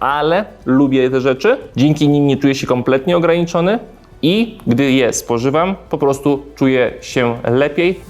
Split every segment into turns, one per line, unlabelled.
ale lubię te rzeczy. Dzięki nim nie czuję się kompletnie ograniczony i gdy je spożywam, po prostu czuję się lepiej.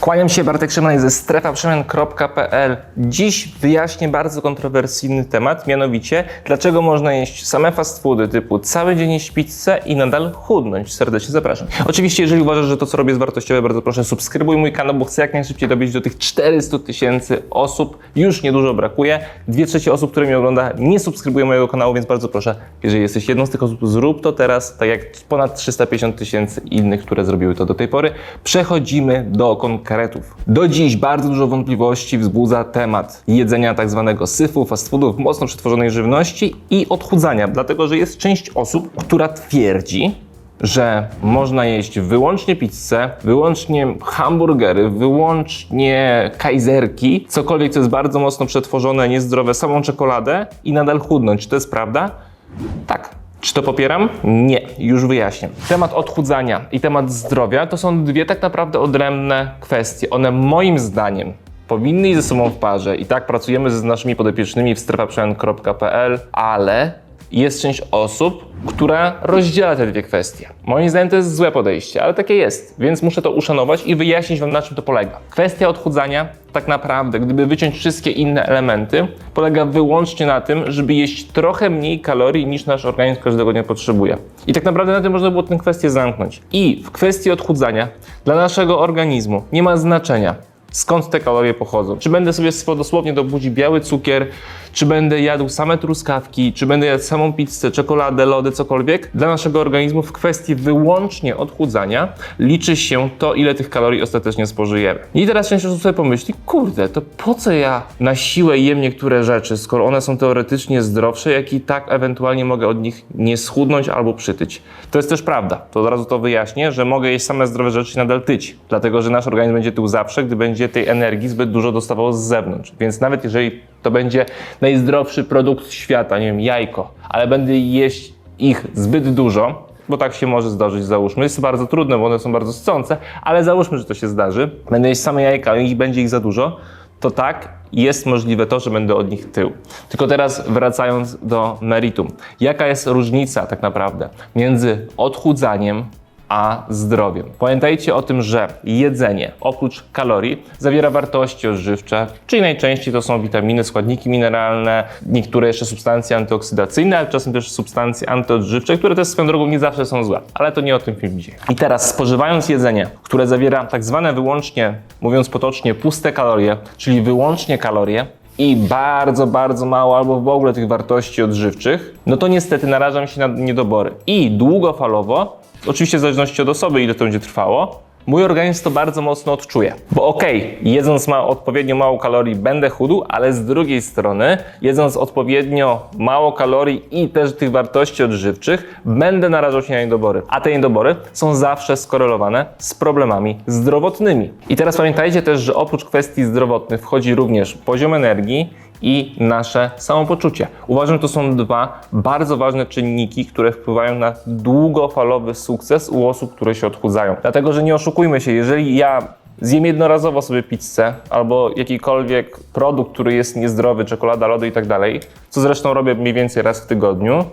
Kłaniam się, Bartek Szymanek ze strefaprzemian.pl. Dziś wyjaśnię bardzo kontrowersyjny temat, mianowicie dlaczego można jeść same fast foody typu cały dzień jeść pizzę i nadal chudnąć. Serdecznie zapraszam. Oczywiście, jeżeli uważasz, że to co robię jest wartościowe, bardzo proszę subskrybuj mój kanał, bo chcę jak najszybciej dobić do tych 400 tysięcy osób. Już niedużo brakuje. Dwie trzecie osób, które mnie ogląda, nie subskrybuje mojego kanału, więc bardzo proszę, jeżeli jesteś jedną z tych osób, zrób to teraz, tak jak ponad 350 tysięcy innych, które zrobiły to do tej pory. Przechodzimy do konkretów. Do dziś bardzo dużo wątpliwości wzbudza temat jedzenia tak zwanego syfu, fast foodów, mocno przetworzonej żywności i odchudzania, dlatego że jest część osób, która twierdzi, że można jeść wyłącznie pizzę, wyłącznie hamburgery, wyłącznie kajzerki, cokolwiek, co jest bardzo mocno przetworzone, niezdrowe, samą czekoladę i nadal chudnąć. Czy to jest prawda? Tak. Czy to popieram? Nie, już wyjaśnię. Temat odchudzania i temat zdrowia to są dwie tak naprawdę odrębne kwestie. One moim zdaniem powinny iść ze sobą w parze i tak pracujemy z naszymi podopiecznymi w strefaprzemian.pl, ale jest część osób, która rozdziela te dwie kwestie. Moim zdaniem to jest złe podejście, ale takie jest, więc muszę to uszanować i wyjaśnić Wam na czym to polega. Kwestia odchudzania tak naprawdę, gdyby wyciąć wszystkie inne elementy, polega wyłącznie na tym, żeby jeść trochę mniej kalorii niż nasz organizm każdego dnia potrzebuje. I tak naprawdę na tym można było tę kwestię zamknąć. I w kwestii odchudzania dla naszego organizmu nie ma znaczenia, skąd te kalorie pochodzą. Czy będę sobie dosłownie do buzi biały cukier, czy będę jadł same truskawki, czy będę jadł samą pizzę, czekoladę, lody, cokolwiek. Dla naszego organizmu w kwestii wyłącznie odchudzania liczy się to, ile tych kalorii ostatecznie spożyjemy. I teraz część osób sobie pomyśli, kurde, to po co ja na siłę jem niektóre rzeczy, skoro one są teoretycznie zdrowsze, jak i tak ewentualnie mogę od nich nie schudnąć albo przytyć. To jest też prawda, to od razu to wyjaśnię, że mogę jeść same zdrowe rzeczy i nadal tyć, dlatego że nasz organizm będzie tył zawsze, gdy będzie tej energii zbyt dużo dostawał z zewnątrz. Więc nawet jeżeli to będzie najzdrowszy produkt świata, nie wiem, jajko, ale będę jeść ich zbyt dużo, bo tak się może zdarzyć, załóżmy. Jest to bardzo trudne, bo one są bardzo scące, ale załóżmy, że to się zdarzy. Będę jeść same jajka i będzie ich za dużo, to tak, jest możliwe to, że będę od nich tył. Tylko teraz wracając do meritum. Jaka jest różnica tak naprawdę między odchudzaniem a zdrowiem. Pamiętajcie o tym, że jedzenie oprócz kalorii zawiera wartości odżywcze, czyli najczęściej to są witaminy, składniki mineralne, niektóre jeszcze substancje antyoksydacyjne, ale czasem też substancje antyodżywcze, które też swoją drogą nie zawsze są złe. Ale to nie o tym film dzisiaj. I teraz spożywając jedzenie, które zawiera tak zwane wyłącznie, mówiąc potocznie, puste kalorie, czyli wyłącznie kalorie, i bardzo, bardzo mało albo w ogóle tych wartości odżywczych, no to niestety narażam się na niedobory. I długofalowo, oczywiście w zależności od osoby, ile to będzie trwało, mój organizm to bardzo mocno odczuje. Bo okej, jedząc ma odpowiednio mało kalorii będę chudł, ale z drugiej strony, jedząc odpowiednio mało kalorii i też tych wartości odżywczych, będę narażał się na niedobory. A te niedobory są zawsze skorelowane z problemami zdrowotnymi. I teraz pamiętajcie też, że oprócz kwestii zdrowotnych wchodzi również poziom energii i nasze samopoczucie. Uważam, że to są dwa bardzo ważne czynniki, które wpływają na długofalowy sukces u osób, które się odchudzają. Dlatego, że nie oszukujmy się, jeżeli ja zjem jednorazowo sobie pizzę albo jakikolwiek produkt, który jest niezdrowy, czekolada, lody i tak dalej, co zresztą robię mniej więcej raz w tygodniu,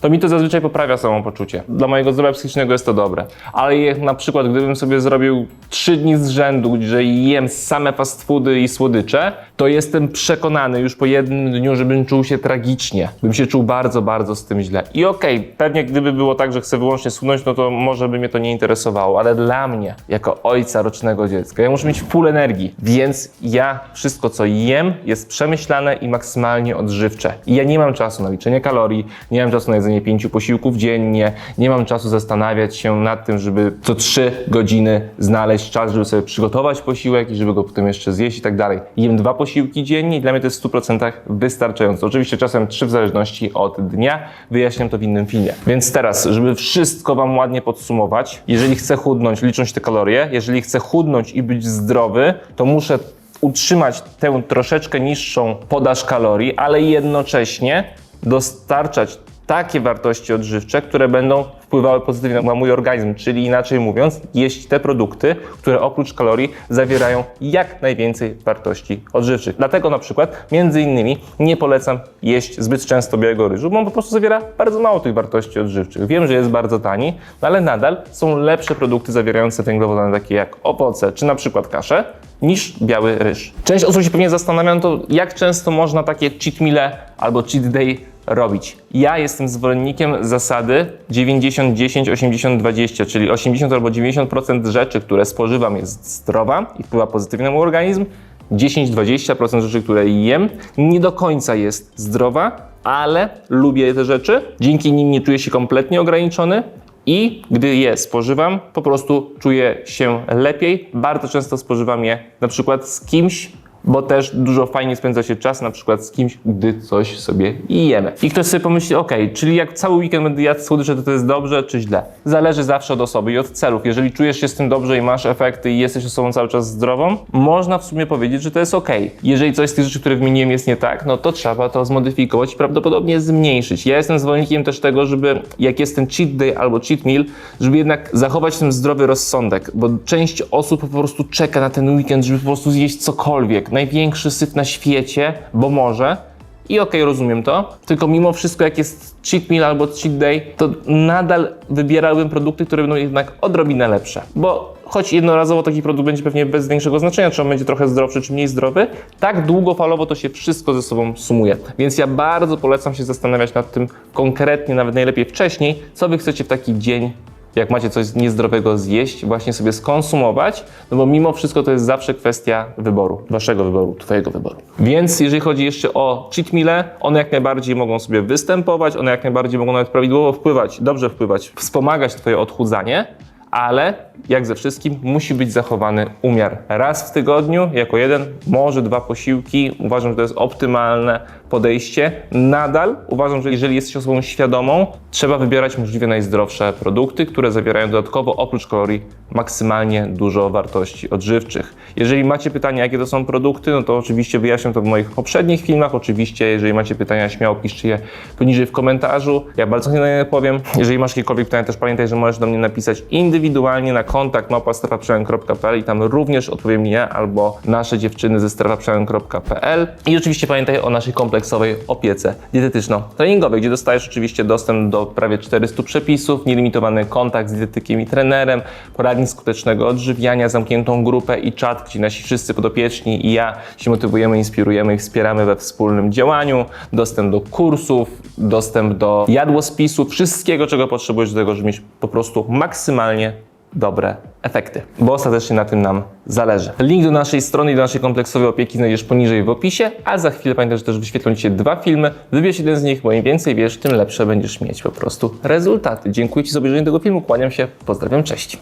to mi to zazwyczaj poprawia samopoczucie. Dla mojego zdrowia psychicznego jest to dobre. Ale jak na przykład gdybym sobie zrobił 3 dni z rzędu, że jem same fast foody i słodycze, to jestem przekonany już po jednym dniu, żebym czuł się tragicznie. Bym się czuł bardzo, bardzo z tym źle. I okej, pewnie gdyby było tak, że chcę wyłącznie schudnąć, no to może by mnie to nie interesowało, ale dla mnie, jako ojca rocznego dziecka, ja muszę mieć full energii, więc ja wszystko, co jem, jest przemyślane i maksymalnie odżywcze. I ja nie mam czasu na liczenie kalorii, nie mam czasu na jedzenie pięciu posiłków dziennie, nie mam czasu zastanawiać się nad tym, żeby co trzy godziny znaleźć czas, żeby sobie przygotować posiłek i żeby go potem jeszcze zjeść i tak dalej. Jem dwa posiłki dziennie i dla mnie to jest w 100% wystarczające. Oczywiście czasem trzy w zależności od dnia, wyjaśniam to w innym filmie. Więc teraz, żeby wszystko Wam ładnie podsumować, jeżeli chcę chudnąć, licząc te kalorie, jeżeli chcę chudnąć i być zdrowy, to muszę utrzymać tę troszeczkę niższą podaż kalorii, ale jednocześnie dostarczać takie wartości odżywcze, które będą wpływały pozytywnie na mój organizm, czyli inaczej mówiąc, jeść te produkty, które oprócz kalorii zawierają jak najwięcej wartości odżywczych. Dlatego na przykład między innymi nie polecam jeść zbyt często białego ryżu, bo on po prostu zawiera bardzo mało tych wartości odżywczych. Wiem, że jest bardzo tani, no ale nadal są lepsze produkty zawierające węglowodany takie jak owoce czy na przykład kasze niż biały ryż. Część osób się pewnie zastanawia, no to jak często można takie cheat meale albo cheat day robić. Ja jestem zwolennikiem zasady 90-10, 80-20, czyli 80 albo 90% rzeczy, które spożywam jest zdrowa i wpływa pozytywnie na mój organizm, 10-20% rzeczy, które jem, nie do końca jest zdrowa, ale lubię te rzeczy. Dzięki nim nie czuję się kompletnie ograniczony. I gdy je spożywam, po prostu czuję się lepiej. Bardzo często spożywam je na przykład z kimś, bo też dużo fajnie spędza się czas na przykład z kimś, gdy coś sobie jemy. I ktoś sobie pomyśli, ok, czyli jak cały weekend będę jadł słodycze, to to jest dobrze czy źle? Zależy zawsze od osoby i od celów. Jeżeli czujesz się z tym dobrze i masz efekty i jesteś osobą cały czas zdrową, można w sumie powiedzieć, że to jest ok. Jeżeli coś z tych rzeczy, które wymieniłem jest nie tak, no to trzeba to zmodyfikować i prawdopodobnie zmniejszyć. Ja jestem zwolennikiem też tego, żeby jak jest ten cheat day albo cheat meal, żeby jednak zachować ten zdrowy rozsądek, bo część osób po prostu czeka na ten weekend, żeby po prostu zjeść cokolwiek, największy syf na świecie, bo może. I okej, rozumiem to. Tylko mimo wszystko, jak jest cheat meal albo cheat day, to nadal wybierałbym produkty, które będą jednak odrobinę lepsze. Bo choć jednorazowo taki produkt będzie pewnie bez większego znaczenia, czy on będzie trochę zdrowszy, czy mniej zdrowy, tak długofalowo to się wszystko ze sobą sumuje. Więc ja bardzo polecam się zastanawiać nad tym konkretnie, nawet najlepiej wcześniej, co wy chcecie w taki dzień jak macie coś niezdrowego zjeść, właśnie sobie skonsumować, no bo mimo wszystko to jest zawsze kwestia wyboru, waszego wyboru, twojego wyboru. Więc jeżeli chodzi jeszcze o cheat meale, one jak najbardziej mogą sobie występować, one jak najbardziej mogą nawet prawidłowo wpływać, dobrze wpływać, wspomagać twoje odchudzanie, ale jak ze wszystkim musi być zachowany umiar. Raz w tygodniu, jako jeden, może dwa posiłki. Uważam, że to jest optymalne podejście. Nadal uważam, że jeżeli jesteś osobą świadomą, trzeba wybierać możliwie najzdrowsze produkty, które zawierają dodatkowo oprócz kalorii maksymalnie dużo wartości odżywczych. Jeżeli macie pytania, jakie to są produkty, no to oczywiście wyjaśniam to w moich poprzednich filmach. Oczywiście, jeżeli macie pytania, śmiało piszcie je poniżej w komentarzu. Ja bardzo chętnie na nie powiem. Jeżeli masz jakiekolwiek pytania, też pamiętaj, że możesz do mnie napisać indywidualnie kontakt małpa.strefaprzemian.pl i tam również odpowiem ja albo nasze dziewczyny ze strefaprzemian.pl i oczywiście pamiętaj o naszej kompleksowej opiece dietetyczno-treningowej, gdzie dostajesz oczywiście dostęp do prawie 400 przepisów, nielimitowany kontakt z dietetykiem i trenerem, poradnik skutecznego odżywiania, zamkniętą grupę i czat, gdzie nasi wszyscy podopieczni i ja się motywujemy, inspirujemy i wspieramy we wspólnym działaniu, dostęp do kursów, dostęp do jadłospisu, wszystkiego, czego potrzebujesz do tego, żeby mieć po prostu maksymalnie dobre efekty, bo ostatecznie na tym nam zależy. Link do naszej strony i do naszej kompleksowej opieki znajdziesz poniżej w opisie, a za chwilę pamiętaj, że też wyświetlą Ci się dwa filmy. Wybierz jeden z nich, bo im więcej wiesz, tym lepsze będziesz mieć po prostu rezultaty. Dziękuję Ci za obejrzenie tego filmu, kłaniam się, pozdrawiam, cześć.